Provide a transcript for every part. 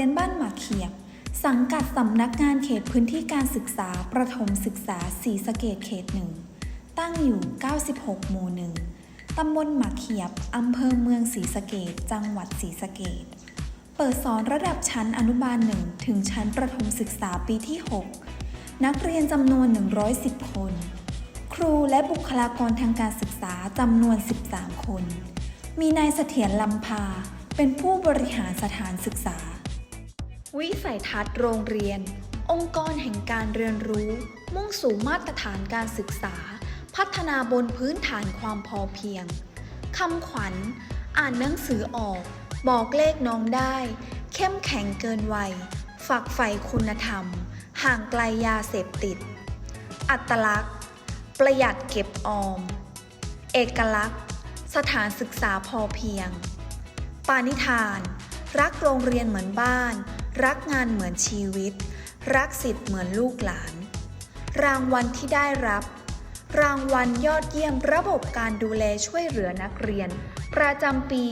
รียนบ้านหมากเขียบ สังกัดสำนักงานเขตพื้นที่การศึกษาประถมศึกษาศรีสะเกดเขตหนึ่ง ตั้งอยู่ 96 หมู่หนึ่งตำบลหมากเขียบ อำเภอเมืองศรีสะเกดจังหวัดศรีสะเกดเปิดสอนระดับชั้นอนุบาลหนึ่งถึงชั้นประถมศึกษาปีที่ 6 นักเรียนจำนวน 110 คน ครูและบุคลากรทางการศึกษาจำนวน 13 คน มีนายเสถียรลำพาเป็นผู้บริหารสถานศึกษา วิสัยทัศน์โรงเรียน องค์กรแห่งการเรียนรู้ มุ่งสู่มาตรฐานการศึกษา พัฒนาบนพื้นฐานความพอเพียงคำขวัญ อ่านหนังสือออก บอกเลขน้องได้ เข้มแข็งเกินวัย ฝักใฝ่คุณธรรม ห่างไกลยาเสพติด อัตลักษณ์ ประหยัดเก็บออม เอกลักษณ์ สถานศึกษาพอเพียง ปานิธาน รักโรงเรียนเหมือนบ้าน รักงานเหมือนชีวิต รักสิทธิ์เหมือนลูกหลาน รางวัลที่ได้รับ รางวัลยอดเยี่ยมระบบการดูแลช่วยเหลือนักเรียน ประจำปี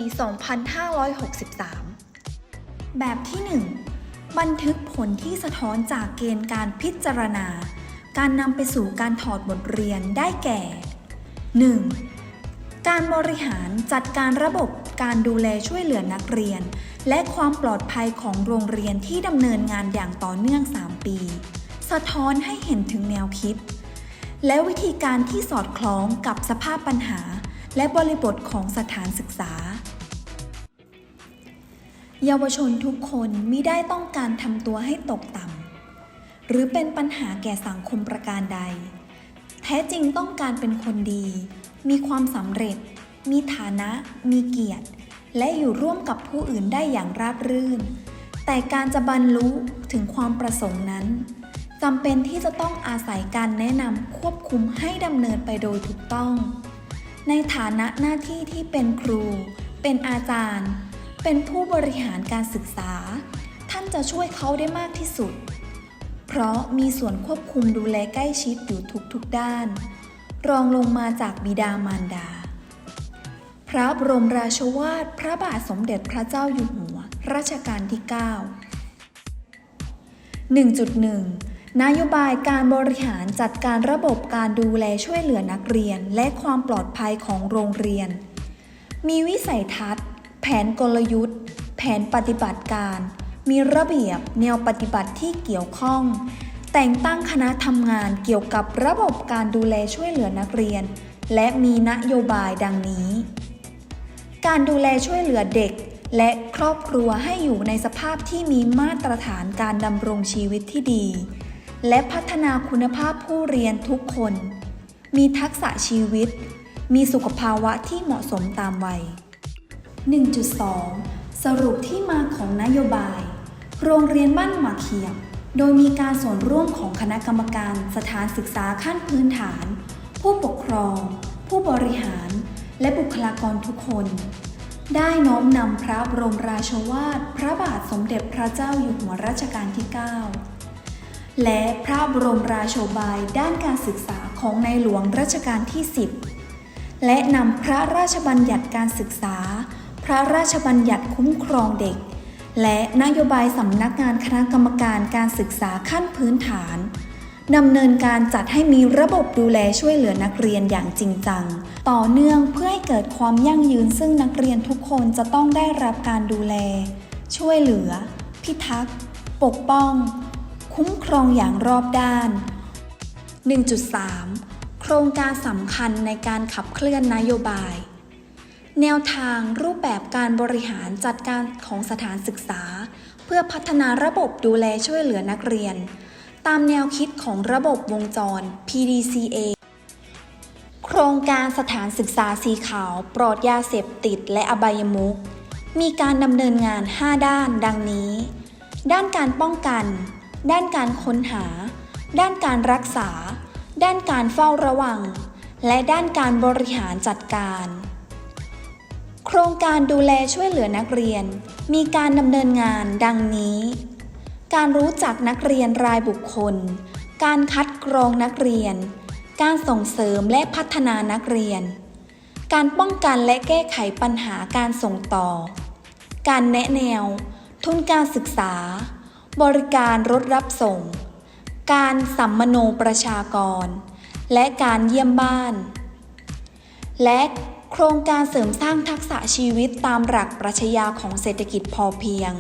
2563 แบบที่ 1 บันทึกผลที่สะท้อนจากเกณฑ์การพิจารณา การนำไปสู่การถอดบทเรียนได้แก่ 1. การบริหารจัดการระบบการดูแลช่วยเหลือนักเรียน และความปลอดภัยของโรงเรียนที่ดำเนินงานอย่างต่อเนื่อง 3 ปี สะท้อนให้เห็นถึงแนวคิด และวิธีการที่สอดคล้องกับสภาพปัญหา และบริบทของสถานศึกษา เยาวชนทุกคนมิได้ต้องการทำตัวให้ตกต่ำหรือเป็นปัญหาแก่สังคมประการใด แท้จริงต้องการเป็นคนดี มีความสำเร็จ มีฐานะ มีเกียรติ และอยู่ร่วมกับผู้อื่นได้อย่างราบรื่น แต่การจะบรรลุถึงความประสงค์นั้นจำเป็นที่จะต้องอาศัยการแนะนำควบคุมให้ดำเนินไปโดยถูกต้อง ในฐานะหน้าที่ที่เป็นครู เป็นอาจารย์ เป็นผู้บริหารการศึกษา ท่านจะช่วยเขาได้มากที่สุด เพราะมีส่วนควบคุมดูแลใกล้ชิดอยู่ทุกๆด้าน รองลงมาจากบิดามารดา พระบรมราชวาทพระบาทสมเด็จพระเจ้าอยู่หัว รัชกาลที่ 9 1.1 นโยบายการบริหารจัดการระบบการดูแลช่วยเหลือนักเรียน และความปลอดภัยของโรงเรียน มีวิสัยทัศน์ แผนกลยุทธ์ แผนปฏิบัติการ มีระเบียบ แนวปฏิบัติที่เกี่ยวข้อง แต่งตั้งคณะทำงานเกี่ยวกับระบบการดูแลช่วยเหลือนักเรียน และมีนโยบายดังนี้ การดูแลช่วยเหลือเด็ก และครอบครัวให้อยู่ในสภาพที่มีมาตรฐานการดำรงชีวิตที่ดี และพัฒนาคุณภาพผู้เรียนทุกคน มีทักษะชีวิต มีสุขภาวะที่เหมาะสมตามวัย 1.2 สรุปที่มาของนโยบาย โรงเรียนบ้านหมาเขียบ โดยมีการส่วนร่วมของคณะกรรมการสถานศึกษาขั้นพื้นฐาน ผู้ปกครอง ผู้บริหาร และบุคลากรทุกคน ได้น้อมนำพระบรมราชวาท พระบาทสมเด็จพระเจ้าอยู่หัวรัชกาลที่ 9 และพระบรมราโชบายด้านการศึกษาของในหลวงรัชกาลที่ 10 และนำพระราชบัญญัติการศึกษา พระราชบัญญัติคุ้มครองเด็ก และนโยบายสำนักงานคณะกรรมการการศึกษาขั้นพื้นฐานดำเนินการจัดให้มีระบบดูแลช่วยเหลือนักเรียนอย่างจริงจัง ต่อเนื่องเพื่อให้เกิดความยั่งยืนซึ่งนักเรียนทุกคนจะต้องได้รับการดูแล ช่วยเหลือ พิทักษ์ ปกป้อง คุ้มครองอย่างรอบด้าน 1.3 โครงการสำคัญในการขับเคลื่อนนโยบาย แนวทางรูปแบบการบริหารจัดการของสถานศึกษา เพื่อพัฒนาระบบดูแลช่วยเหลือนักเรียน ตามแนวคิดของระบบวงจร PDCA โครงการสถานศึกษาสีขาว ปลอดยาเสพติดและอบายมุขมีการดำเนินงาน 5 ด้านดังนี้ ด้านการป้องกัน ด้านการค้นหา ด้านการรักษา ด้านการเฝ้าระวัง และด้านการบริหารจัดการ โครงการดูแลช่วยเหลือนักเรียน มีการดำเนินงานดังนี้ การรู้จักนักเรียนรายบุคคล การคัดกรองนักเรียน การส่งเสริมและพัฒนานักเรียน การป้องกันและแก้ไขปัญหาการส่งต่อ การแนะแนว ทุนการศึกษา บริการรถรับส่ง การสัมมโนประชากร และการเยี่ยมบ้าน และ โครงการเสริมสร้างทักษะชีวิตตามหลักปรัชญาของเศรษฐกิจพอเพียง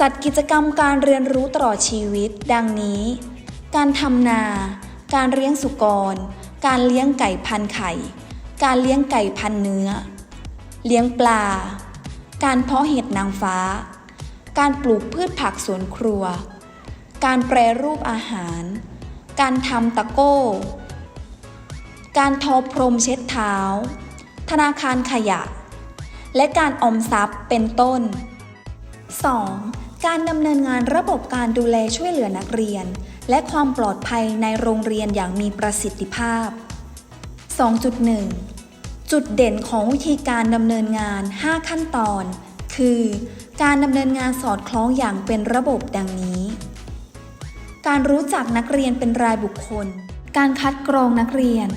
จัดกิจกรรมการเรียนรู้ตลอดชีวิต ดังนี้ การทำนา การเลี้ยงสุกร การเลี้ยงไก่พันไข่ การเลี้ยงไก่พันเนื้อ เลี้ยงปลา การเพาะเห็ดนางฟ้า การปลูกพืชผักสวนครัว การแปรรูปอาหาร การทำตะโก้ การทอพรมเช็ดเท้า ธนาคารขยะ และการออมทรัพย์เป็นต้น 2. การดำเนินงานระบบการดูแลช่วยเหลือนักเรียน และความปลอดภัยในโรงเรียนอย่างมีประสิทธิภาพ 2.1 จุดเด่นของวิธีการดำเนินงาน 5 ขั้นตอน คือ การดำเนินงานสอดคล้องอย่างเป็นระบบดังนี้ การรู้จักนักเรียนเป็นรายบุคคล การคัดกรองนักเรียน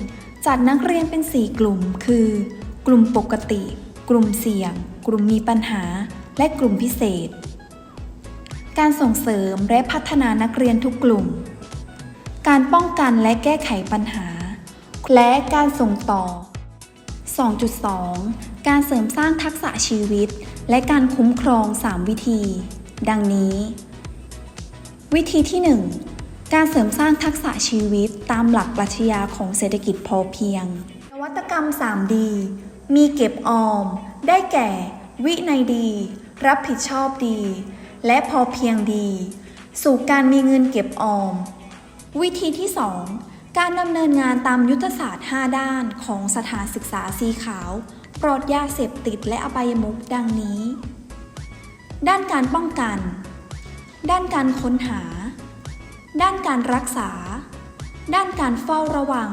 จัดนักเรียนเป็น 4 กลุ่ม คือ กลุ่มปกติ กลุ่มเสี่ยง กลุ่มมีปัญหา และกลุ่มพิเศษ การส่งเสริมและพัฒนานักเรียนทุกกลุ่ม การป้องกันและแก้ไขปัญหา และการส่งต่อ 2.2 การเสริมสร้างทักษะชีวิต และการคุ้มครอง 3 วิธี ดังนี้ วิธีที่ 1 การเสริมสร้างทักษะชีวิตตามหลักปรัชญาของเศรษฐกิจพอเพียง นวัตกรรม 3D มีเก็บออม ได้แก่ วินัยดี รับผิดชอบดี และพอเพียงดี สู่การมีเงินเก็บออม วิธีที่ 2 การดำเนินงานตามยุทธศาสตร์ 5 ด้านของสถานศึกษาสีขาว ปลอดยาเสพติดและอบายมุขดังนี้ ด้านการป้องกัน ด้านการค้นหา ด้านการรักษา ด้านการเฝ้าระวัง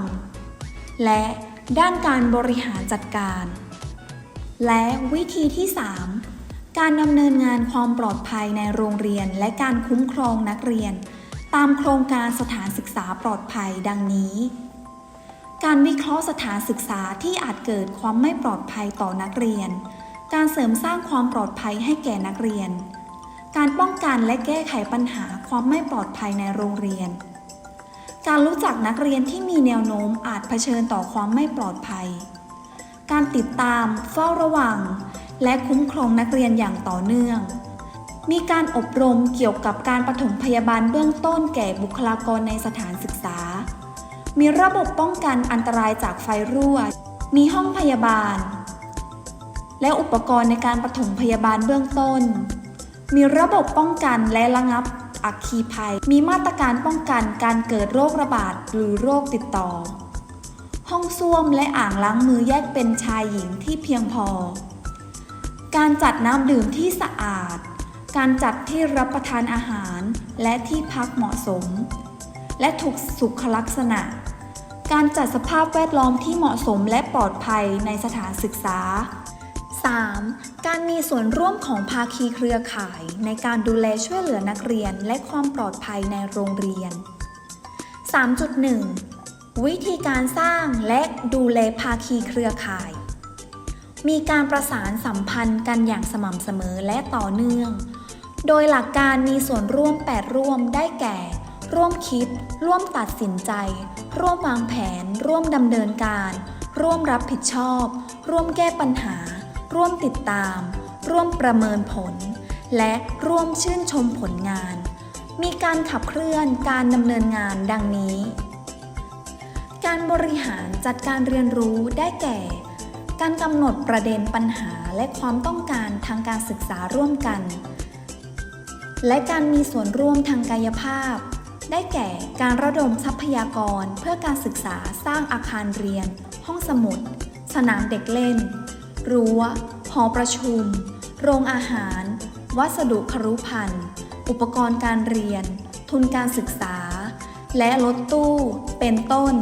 และด้านการบริหารจัดการ และวิธีที่ 3 การดำเนินงานความปลอดภัยในโรงเรียนและการคุ้มครองนักเรียน ตามโครงการสถานศึกษาปลอดภัยดังนี้ การวิเคราะห์สถานศึกษาที่อาจเกิดความไม่ปลอดภัยต่อนักเรียน การเสริมสร้างความปลอดภัยให้แก่นักเรียน การป้องกันและแก้ไขปัญหาความไม่ปลอดภัยในโรงเรียน การรู้จักนักเรียนที่มีแนวโน้มอาจเผชิญต่อความไม่ปลอดภัย การติดตาม เฝ้าระวัง และคุ้มครองนักเรียนอย่างต่อเนื่อง มีการอบรมเกี่ยวกับการปฐมพยาบาลเบื้องต้นแก่บุคลากรในสถานศึกษา มีระบบป้องกันอันตรายจากไฟรั่ว มีห้องพยาบาล และอุปกรณ์ในการปฐมพยาบาลเบื้องต้น มีระบบป้องกันและระงับอัคคีภัย มีมาตรการป้องกันการเกิดโรคระบาดหรือโรคติดต่อ ห้องส้วมและอ่างล้างมือแยกเป็นชายหญิงที่เพียงพอ การจัดน้ำดื่มที่สะอาด การจัดที่รับประทานอาหารและที่พักเหมาะสม และถูกสุขลักษณะ การจัดสภาพแวดล้อมที่เหมาะสมและปลอดภัยในสถานศึกษา 3. การมีส่วนร่วมของภาคีเครือข่าย ในการดูแลช่วยเหลือนักเรียนและความปลอดภัยในโรงเรียน 3.1 วิธีการสร้างและดูแลภาคีเครือข่าย มีการประสานสัมพันธ์กันอย่างสม่ำเสมอและต่อเนื่อง โดยหลักการมีส่วนร่วม 8 ร่วมได้แก่ ร่วมคิด ร่วมตัดสินใจ ร่วมวางแผน ร่วมดำเนินการ ร่วมรับผิดชอบ ร่วมแก้ปัญหา ร่วมติดตาม ร่วมประเมินผล และร่วมชื่นชมผลงาน มีการขับเคลื่อนการดำเนินงานดังนี้ การบริหารจัดการเรียนรู้ได้แก่ การกำหนดประเด็นปัญหาและความต้องการทางการศึกษาร่วมกัน และการมีส่วนร่วมทางกายภาพ ได้แก่การระดมทรัพยากรเพื่อการศึกษาสร้างอาคารเรียน ห้องสมุด สนามเด็กเล่น รั้ว หอประชุม โรงอาหาร วัสดุครุภัณฑ์ อุปกรณ์การเรียน ทุนการศึกษา และรถตู้ เป็นต้น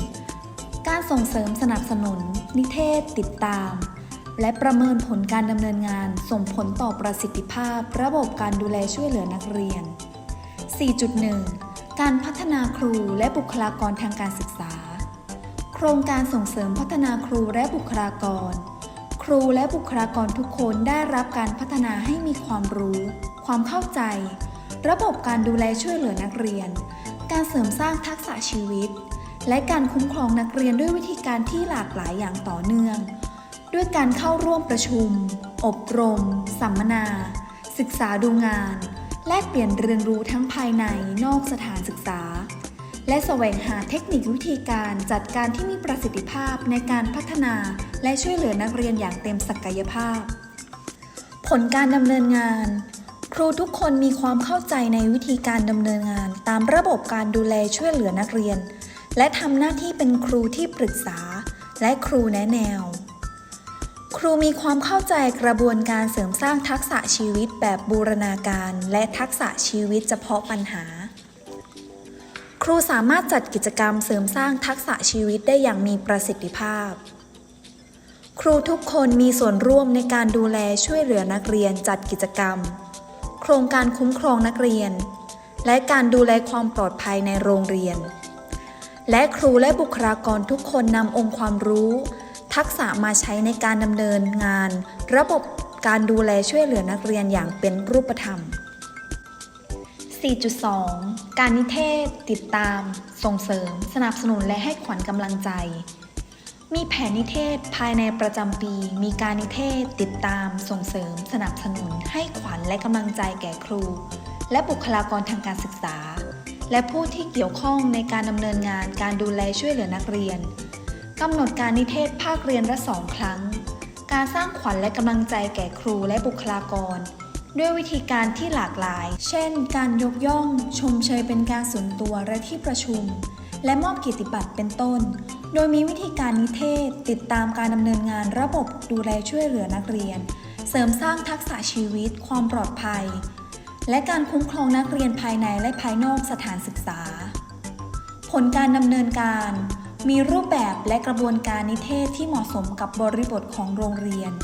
4. การส่งเสริมสนับสนุน นิเทศติดตาม และประเมินผลการดำเนินงานส่งผลต่อประสิทธิภาพ ระบบการดูแลช่วยเหลือนักเรียน 4.1 การพัฒนาครูและบุคลากรทางการศึกษา โครงการส่งเสริมพัฒนาครูและบุคลากร ครูและบุคลากรทุกคนได้รับการพัฒนาให้มีความรู้ ความเข้าใจ ระบบการดูแลช่วยเหลือนักเรียน การเสริมสร้างทักษะชีวิต และการคุ้มครองนักเรียนด้วยวิธีการที่หลากหลายอย่างต่อเนื่อง ด้วยการเข้าร่วมประชุม อบรม สัมมนา ศึกษาดูงาน แลกเปลี่ยนเรียนรู้ทั้งภายในนอกสถานศึกษา และแสวงหาเทคนิควิธีการจัดการที่มีประสิทธิภาพในการพัฒนา และช่วยเหลือนักเรียนอย่างเต็มศักยภาพ ผลการดำเนินงาน ครูทุกคนมีความเข้าใจในวิธีการดำเนินงาน ตามระบบการดูแลช่วยเหลือนักเรียน และทำหน้าที่เป็นครูที่ปรึกษา และครูแนะแนว ครูมีความเข้าใจกระบวนการเสริมสร้างทักษะชีวิตแบบบูรณาการ และทักษะชีวิตเฉพาะปัญหา ครูสามารถจัดกิจกรรมเสริมสร้างทักษะชีวิตได้อย่างมีประสิทธิภาพ ครูทุกคนมีส่วนร่วมในการดูแลช่วยเหลือนักเรียนจัดกิจกรรม โครงการคุ้มครองนักเรียน และการดูแลความปลอดภัยในโรงเรียน และครูและบุคลากรทุกคนนำองค์ความรู้ ทักษะมาใช้ในการดำเนินงาน ระบบการดูแลช่วยเหลือนักเรียนอย่างเป็นรูปธรรม 4.2 การนิเทศ ติดตาม ส่งเสริม สนับสนุนและให้ขวัญกำลังใจ มีแผนนิเทศภายในประจำปี มีการนิเทศ ติดตาม ส่งเสริม สนับสนุน ให้ขวัญและกำลังใจแก่ครู และบุคลากรทางการศึกษา และผู้ที่เกี่ยวข้องในการดำเนินงานการดูแลช่วยเหลือนักเรียนกำหนดการนิเทศภาคเรียนละสองครั้ง การสร้างขวัญและกำลังใจแก่ครูและบุคลากร ด้วยวิธีการที่หลากหลาย เช่น การยกย่อง ชมเชยเป็นการส่วนตัวและที่ประชุม และมอบกียรติบัตรเป็นต้น โดยมีวิธีการนิเทศ ติดตามการดำเนินงานระบบดูแลช่วยเหลือนักเรียน เสริมสร้างทักษะชีวิต ความปลอดภัย และการคุ้มครองนักเรียนภายในและภายนอกสถานศึกษา ผลการดำเนินการ มีรูปแบบและกระบวนการนิเทศที่เหมาะสมกับบริบทของโรงเรียน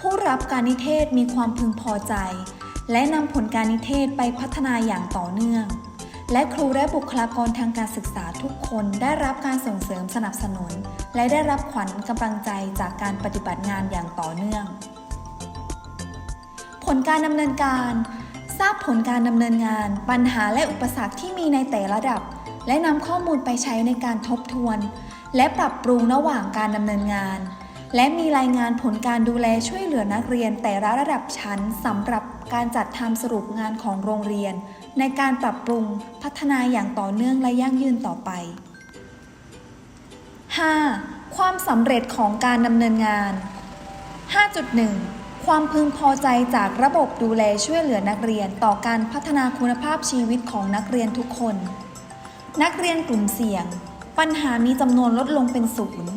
ผู้รับการนิเทศมีความพึงพอใจ และนำผลการนิเทศไปพัฒนาอย่างต่อเนื่อง และครูและบุคลากรทางการศึกษาทุกคนได้รับการส่งเสริมสนับสนุน และได้รับขวัญกำลังใจจากการปฏิบัติงานอย่างต่อเนื่อง ผลการดำเนินการ ทราบผลการดำเนินงาน ปัญหาและอุปสรรคที่มีในแต่ระดับ และนำข้อมูลไปใช้ในการทบทวน และปรับปรุงระหว่างการดำเนินงาน และมีรายงานผลการดูแลช่วยเหลือนักเรียนแต่ละระดับชั้นสำหรับการจัดทำสรุปงานของโรงเรียน ในการปรับปรุงพัฒนาอย่างต่อเนื่องและยั่งยืนต่อไป 5. ความสำเร็จของการดำเนินงาน 5.1 ความพึงพอใจจากระบบดูแลช่วยเหลือนักเรียนต่อการพัฒนาคุณภาพชีวิตของนักเรียนทุกคน นักเรียนกลุ่มเสี่ยง ปัญหามีจำนวนลดลงเป็นศูนย์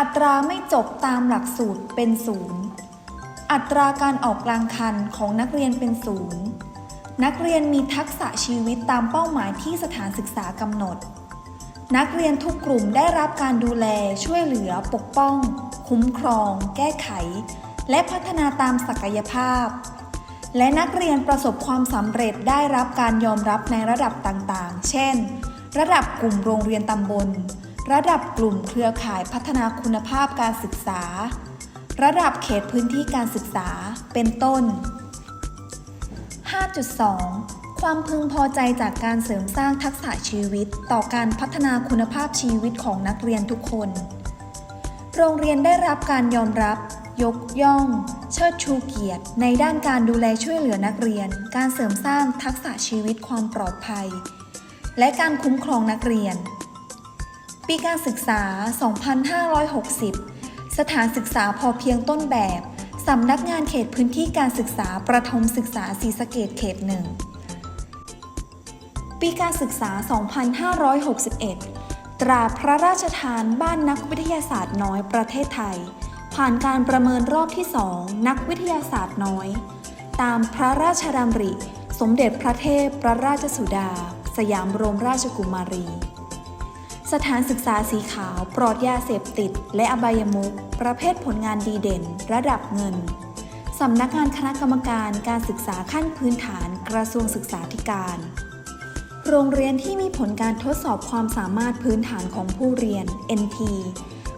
อัตราไม่จบตามหลักสูตรเป็นศูนย์อัตราการออกกลางคันของนักเรียนเป็นศูนย์นักเรียนมีทักษะชีวิตตามเป้าหมายที่สถานศึกษากำหนด นักเรียนทุกกลุ่มได้รับการดูแลช่วยเหลือ ปกป้อง คุ้มครอง แก้ไข และพัฒนาตามศักยภาพ และนักเรียนประสบความสำเร็จได้รับการยอมรับในระดับต่างๆ เช่น ระดับกลุ่มโรงเรียนตำบล ระดับกลุ่มเครือข่ายพัฒนาคุณภาพการศึกษา ระดับเขตพื้นที่การศึกษา เป็นต้น 5.2 ความพึงพอใจจากการเสริมสร้างทักษะชีวิต ต่อการพัฒนาคุณภาพชีวิตของนักเรียนทุกคน โรงเรียนได้รับการยอมรับ ยกย่อง เชิดชูเกียรติ ในด้านการดูแลช่วยเหลือนักเรียน การเสริมสร้างทักษะชีวิตความปลอดภัย และการคุ้มครองนักเรียน ปีการศึกษา 2560 สถานศึกษาพอเพียงต้นแบบ สำนักงานเขตพื้นที่การศึกษาประถมศึกษาศรีสะเกดเขตหนึ่ง ปีการศึกษา 2561 ตราพระราชทานบ้านนักวิทยาศาสตร์น้อยประเทศไทย ผ่านการประเมินรอบที่2นักวิทยาศาสตร์น้อย ตามพระราชดำริ สมเด็จพระเทพพระราชสุดา สยามบรมราชกุมารี สถานศึกษาสีขาวปลอดยาเสพติด และอบายมุขประเภทผลงานดีเด่น ระดับเงิน สำนักงานคณะกรรมการการศึกษาขั้นพื้นฐานกระทรวงศึกษาธิการ โรงเรียนที่มีผลการทดสอบความสามารถพื้นฐานของผู้เรียน NT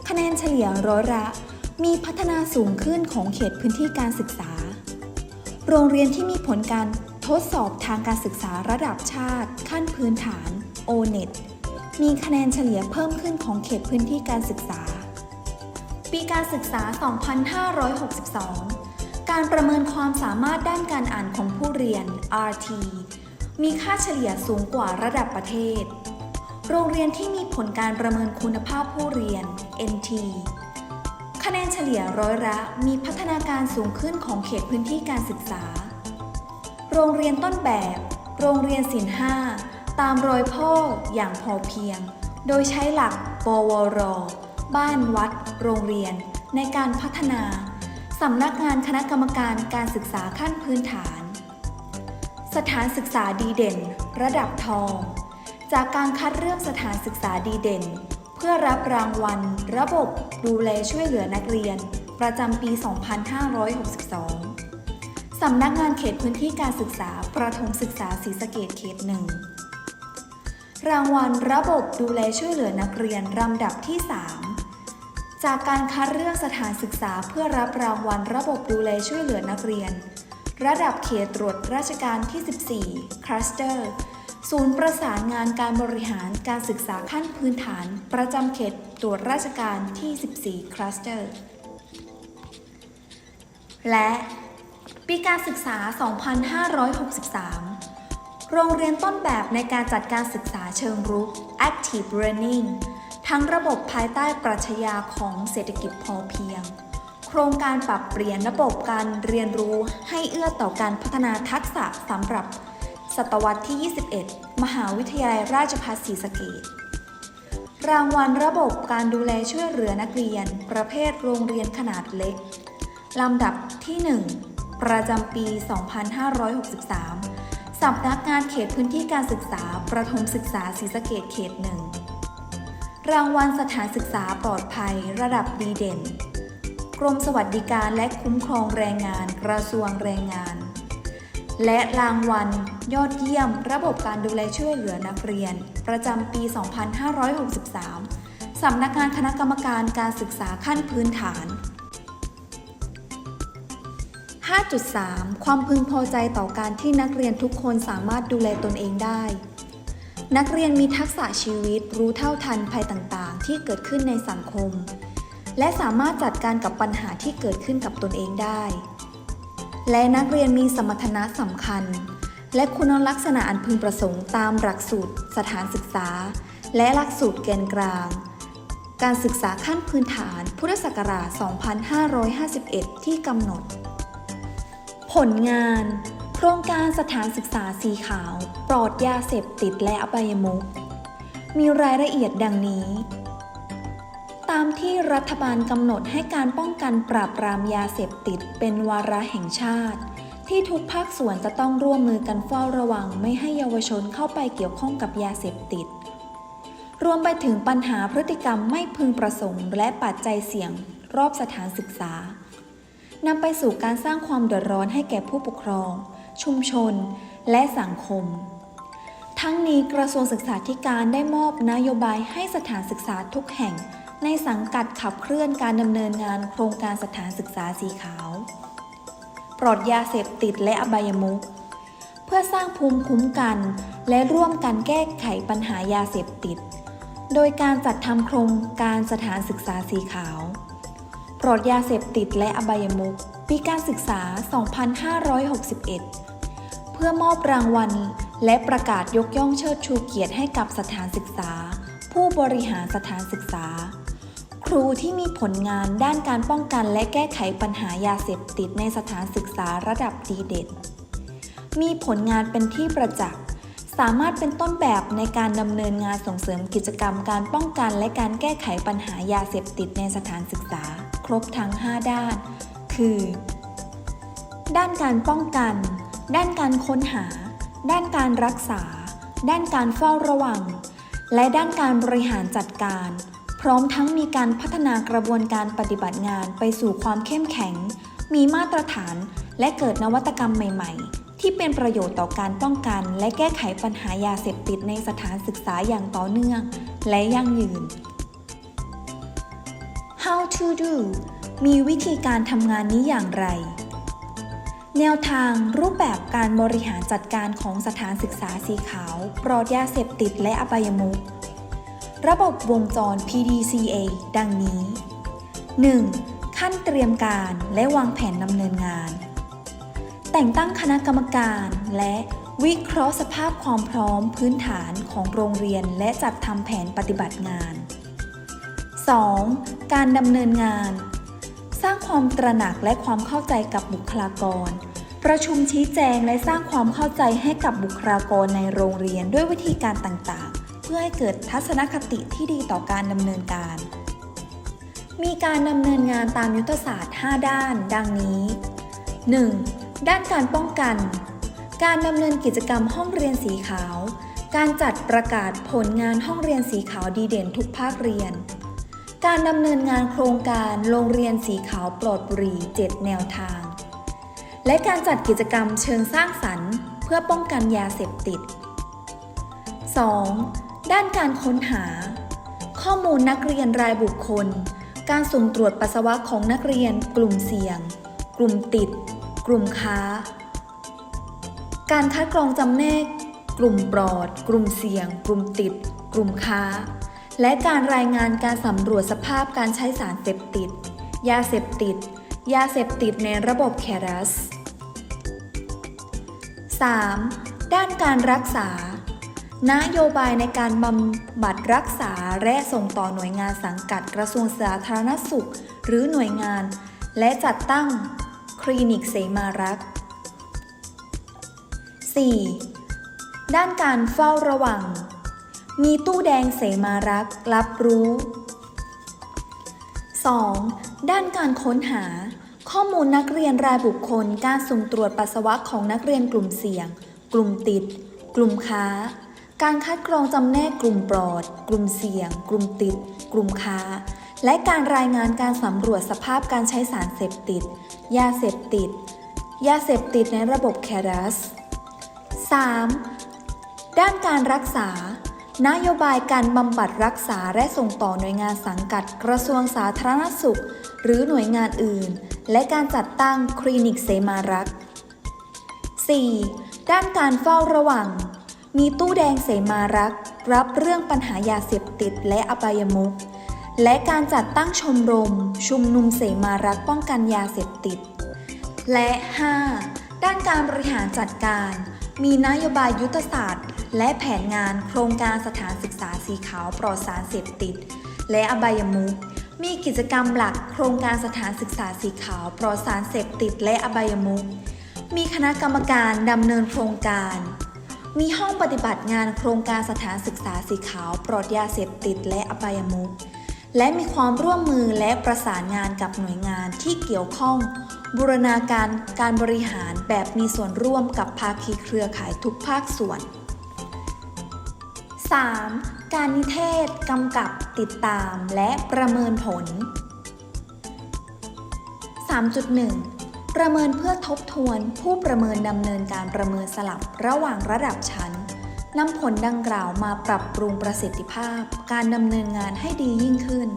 คะแนนเฉลี่ยร้อยละ มีพัฒนาสูงขึ้นของเขตพื้นที่การศึกษา โรงเรียนที่มีผลการทดสอบทางการศึกษาระดับชาติ ขั้นพื้นฐาน O-NET มีคะแนนเฉลี่ยเพิ่มขึ้นของเขตพื้นที่การศึกษา ปีการศึกษา 2562 การประเมินความสามารถด้านการอ่านของผู้เรียน RT มีค่าเฉลี่ยสูงกว่าระดับประเทศ โรงเรียนที่มีผลการประเมินคุณภาพผู้เรียน NT คะแนนเฉลี่ยร้อยละมีพัฒนาการสูงขึ้นของเขตพื้นที่การศึกษา โรงเรียนต้นแบบ โรงเรียนศิลป์ห้า ตามรอยพ่ออย่างพอเพียง โดยใช้หลักปวร บ้านวัด โรงเรียน ในการพัฒนาสำนักงานคณะกรรมการการศึกษาขั้นพื้นฐาน สถานศึกษาดีเด่น ระดับทอง จากการคัดเลือกสถานศึกษาดีเด่น เพื่อรับรางวัล ระบบดูแลช่วยเหลือนักเรียน ประจำปี 2562 สำนักงานเขตพื้นที่การศึกษาประถมศึกษาศรีสะเกดเขตหนึ่ง รางวัลระบบดูแลช่วยเหลือนักเรียนลำดับที่ 3 จากการคัดเลือกสถานศึกษาเพื่อรับรางวัลระบบดูแลช่วยเหลือนักเรียน ระดับเขตตรวจราชการที่ 14 คลัสเตอร์ ศูนย์ประสานงานการบริหารการศึกษาขั้นพื้นฐาน ประจำเขตตรวจราชการที่ 14 คลัสเตอร์ และปีการศึกษา 2563 โรงเรียนต้นแบบในการจัดการศึกษาเชิงรุก Active Learning ทั้งระบบภายใต้ปรัชญาของเศรษฐกิจพอเพียง โครงการปรับเปลี่ยนระบบการเรียนรู้ให้เอื้อต่อการพัฒนาทักษะสำหรับ ศตวรรษที่ 21 มหาวิทยาลัยราชภัฏศรีสะเกษรางวัลระบบการดูแลช่วยเหลือนักเรียน ประเภทโรงเรียนขนาดเล็ก ลำดับที่ 1 ประจำปี 2563 สำนักงานเขตพื้นที่การศึกษา ประถมศึกษาศรีสะเกดเขตหนึ่งรางวัลสถานศึกษาปลอดภัย ระดับดีเด่น กรมสวัสดิการและคุ้มครองแรงงาน กระทรวงแรงงาน และรางวัล ยอดเยี่ยม ระบบการดูแลช่วยเหลือนักเรียน ประจำปี 2563 สำนักงานคณะกรรมการการศึกษาขั้นพื้นฐาน 5.3 ความพึงพอใจต่อการที่นักเรียนทุกคนสามารถดูแลตนเองได้ นักเรียนมีทักษะชีวิตรู้เท่าทันภัยต่างๆ ที่เกิดขึ้นในสังคม และสามารถจัดการกับปัญหาที่เกิดขึ้นกับตนเองได้ และนักเรียนมีสมรรถนะสำคัญ และคุณลักษณะอันพึงประสงค์ตามหลักสูตร สถานศึกษา และหลักสูตรแกนกลาง การศึกษาขั้นพื้นฐานพุทธศักราช 2551 ที่กำหนด ผลงาน โครงการสถานศึกษาสีขาว ปลอดยาเสพติดและอบายมุขมีรายละเอียดดังนี้ ตามที่รัฐบาลกำหนดให้การป้องกันปราบปรามยาเสพติดเป็นวาระแห่งชาติ ที่ทุกภาคส่วนจะต้องร่วมมือกันเฝ้าระวังไม่ให้เยาวชนเข้าไปเกี่ยวข้องกับยาเสพติด รวมไปถึงปัญหาพฤติกรรมไม่พึงประสงค์ และปัจจัยเสี่ยง รอบสถานศึกษา นำไปสู่การสร้างความเดือดร้อนให้แก่ผู้ปกครอง ชุมชน และสังคม ทั้งนี้กระทรวงศึกษาธิการได้มอบนโยบายให้สถานศึกษาทุกแห่ง ในสังกัดขับเคลื่อนการดำเนินงานโครงการสถานศึกษาสีขาว ปลอดยาเสพติดและอบายมุขเพื่อสร้างภูมิคุ้มกัน และร่วมกันแก้ไขปัญหายาเสพติด โดยการจัดทำโครงการสถานศึกษาสีขาว ปลดยาเสพติดและอบายมุขปีการศึกษา 2561 เพื่อมอบรางวัล และประกาศยกย่องเชิดชูเกียรติให้กับสถานศึกษา ผู้บริหารสถานศึกษา ครูที่มีผลงานด้านการป้องกันและแก้ไขปัญหายาเสพติดในสถานศึกษาระดับดีเด่น มีผลงานเป็นที่ประจักษ์สามารถเป็นต้นแบบในการดำเนินงานส่งเสริมกิจกรรมการป้องกันและการแก้ไขปัญหายาเสพติดในสถานศึกษา ครบทั้ง 5 ด้าน คือ ด้านการป้องกัน ด้านการค้นหา ด้านการรักษา ด้านการเฝ้าระวัง และด้านการบริหารจัดการ พร้อมทั้งมีการพัฒนากระบวนการปฏิบัติงานไปสู่ความเข้มแข็ง มีมาตรฐาน และเกิดนวัตกรรมใหม่ ๆที่เป็นประโยชน์ต่อการป้องกันและแก้ไขปัญหายาเสพติดในสถานศึกษาอย่างต่อเนื่อง และยั่งยืน to do มีวิธีการทำงานนี้อย่างไร แนวทางรูปแบบการบริหารจัดการของสถานศึกษาสีขาว ปลอดยาเสพติดและอบายมุขระบบวงจร PDCA ดังนี้ 1. ขั้นเตรียมการและวางแผนดำเนินงาน แต่งตั้งคณะกรรมการและวิเคราะห์สภาพความพร้อมพื้นฐานของโรงเรียนและจัดทำแผนปฏิบัติงาน 2. การดำเนินงาน สร้างความตระหนักและความเข้าใจกับบุคลากร ประชุมชี้แจงและสร้างความเข้าใจให้กับบุคลากรในโรงเรียนด้วยวิธีการต่างๆ เพื่อให้เกิดทัศนคติที่ดีต่อการดำเนินการ มีการดำเนินงานตามยุทธศาสตร์ 5 ด้าน ดังนี้ 1. ด้านการป้องกัน การดำเนินกิจกรรมห้องเรียนสีขาว การจัดประกาศผลงานห้องเรียนสีขาวดีเด่นทุกภาคเรียน การดำเนินงานโครงการโรงเรียนสีขาวปลอดบุหรี่ 7 แนวทาง และการจัดกิจกรรมเชิงสร้างสรรค์เพื่อป้องกันยาเสพติด 2. ด้านการค้นหา ข้อมูลนักเรียนรายบุคคล การสุ่มตรวจปัสสาวะของนักเรียนกลุ่มเสี่ยง กลุ่มติด กลุ่มค้า การคัดกรองจำแนก กลุ่มปลอด กลุ่มเสี่ยง กลุ่มติด กลุ่มค้า และการรายงานการสำรวจสภาพการใช้สารเสพติด ยาเสพติด ยาเสพติดในระบบแครัส 3. ด้านการรักษา นโยบายในการบำบัดรักษาและส่งต่อหน่วยงานสังกัดกระทรวงสาธารณสุข หรือหน่วยงาน และจัดตั้งคลินิกเสมารักษ์ 4. ด้านการเฝ้าระวัง มีตู้แดงเสมารักรับรู้ 2. ด้านการค้นหา ข้อมูลนักเรียนรายบุคคล การสุ่มตรวจปัสสาวะของนักเรียนกลุ่มเสี่ยง กลุ่มติด กลุ่มค้า การคัดกรองจำแนกกลุ่มปลอด กลุ่มเสี่ยง กลุ่มติด กลุ่มค้า และการรายงานการสำรวจสภาพการใช้สารเสพติด ยาเสพติด ยาเสพติดในระบบแครัส 3. ด้านการรักษา นโยบายการบำบัดรักษาและส่งต่อหน่วยงานสังกัดกระทรวงสาธารณสุข หรือหน่วยงานอื่น และการจัดตั้งคลินิกเสมารักษ์ 4. ด้านการเฝ้าระวัง มีตู้แดงเสมารักษ์รับเรื่องปัญหายาเสพติดและอบายมุขและการจัดตั้งชมรม ชุมนุมเสมารักษ์ป้องกันยาเสพติด และ 5. ด้านการบริหารจัดการ มีนโยบายยุทธศาสตร์ และแผนงานโครงการสถานศึกษาสีขาวปลอดสารเสพติด และอบายมุขมีกิจกรรมหลักโครงการสถานศึกษาสีขาวปลอดสารเสพติดและอบายมุขมีคณะกรรมการดำเนินโครงการ มีห้องปฏิบัติงานโครงการสถานศึกษาสีขาวปลอดยาเสพติดและอบายมุขและมีความร่วมมือและประสานงานกับหน่วยงานที่เกี่ยวข้อง บูรณาการการบริหารแบบมีส่วนร่วมกับภาคีเครือข่ายทุกภาคส่วน 3. การนิเทศกำกับติดตามและประเมินผล 3.1 ประเมินเพื่อทบทวนผู้ประเมินดำเนินการประเมินสลับระหว่างระดับชั้นนำผลดังกล่าวมาปรับปรุงประสิทธิภาพ การดำเนินงานให้ดียิ่งขึ้น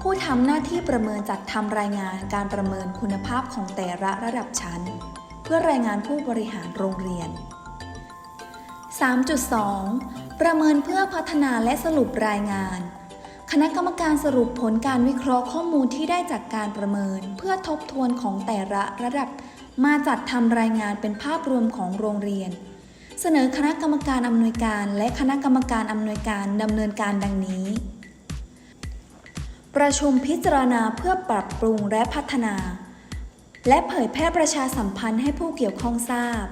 ผู้ทำหน้าที่ประเมินจัดทำรายงานการประเมินคุณภาพของแต่ละระดับชั้น เพื่อรายงานผู้บริหารโรงเรียน 3.2 ประเมินเพื่อพัฒนาและสรุปรายงาน คณะกรรมการสรุปผลการวิเคราะห์ข้อมูลที่ได้จากการประเมิน เพื่อทบทวนของแต่ละระดับ มาจัดทำรายงานเป็นภาพรวมของโรงเรียน เสนอคณะกรรมการอำนวยการ และคณะกรรมการอำนวยการดำเนินการดังนี้ ประชุมพิจารณาเพื่อปรับปรุงและพัฒนา และเผยแพร่ประชาสัมพันธ์ให้ผู้เกี่ยวข้องทราบ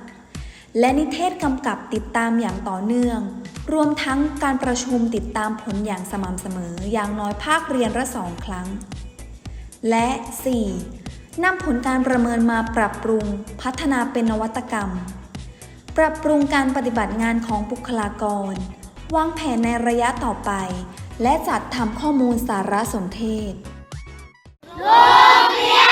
และนิเทศกำกับติดตามอย่างต่อเนื่อง รวมทั้งการประชุมติดตามผลอย่างสม่ำเสมออย่างน้อยภาคเรียนละสองครั้ง และ 4. นำผลการประเมินมาปรับปรุง พัฒนาเป็นนวัตกรรม ปรับปรุงการปฏิบัติงานของบุคลากร วางแผนในระยะต่อไป และจัดทำข้อมูลสารสนเทศร่ว